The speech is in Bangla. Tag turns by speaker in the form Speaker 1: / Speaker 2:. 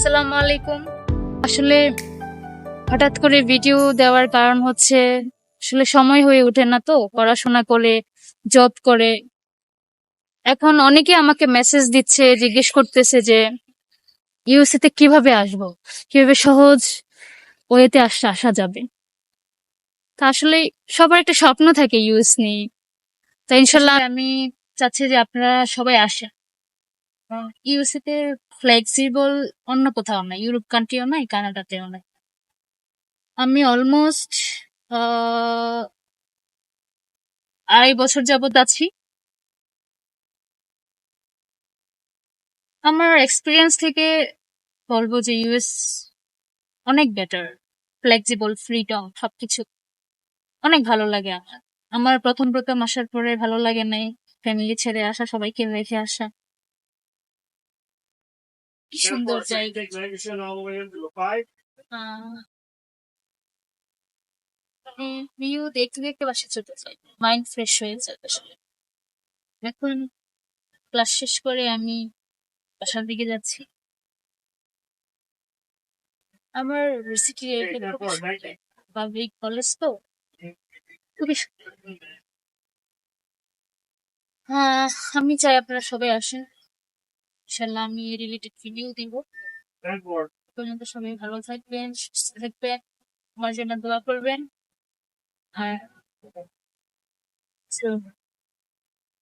Speaker 1: আসসালামু আলাইকুম। আসলে হঠাৎ করে ভিডিও দেওয়ার কারণ হচ্ছে, আসলে সময় হয়ে ওঠে না তো, পড়াশোনা করে জব করে। এখন অনেকে আমাকে মেসেজ দিচ্ছে, জিজ্ঞেস করতেছে যে ইউএসএ তে কীভাবে আসব? কীভাবে সহজ ওয়েতে আসা আসা যাবে? তা আসলে সবার একটা স্বপ্ন থাকে ইউএস নিয়ে। তা ইনশাল্লাহ আমি চাচ্ছি যে আপনারা সবাই আসেন। ইউএসএ তে ফ্লেক্সিবল অন্য কোথাও নাই ইউরোপ কান্ট্রিও নাই কানাডাতেও নাই। আমি অলমোস্ট আড়াই বছর যাবত আছি। আমার এক্সপিরিয়েন্স থেকে বলব যে ইউএস অনেক বেটার ফ্লেক্সিবল ফ্রিডম সবকিছু অনেক ভালো লাগে আমার। আমার প্রথম প্রথম আসার পরে ভালো লাগে নাই। ফ্যামিলি ছেড়ে আসা, সবাইকে রেখে আসা। কি সুন্দর জায়গা। ভিউ দেখতে দেখতে বাসা চলতে চাই মাইন্ড ফ্রেশ হয়ে আসলে। এখন ক্লাস শেষ করে আমি বাসার দিকে যাচ্ছি। আমার সিটি পাবলিক কলেজ তো। খুবই হ্যাঁ আমি চাই আপনারা সবাই আসেন। ইনশাল্লাহ আমি রিলেটেড ভিডিও দিব। পর্যন্ত সবাই ভালো থাকবেন সুস্থ থাকবেন আমার জন্য দোয়া করবেন। হ্যাঁ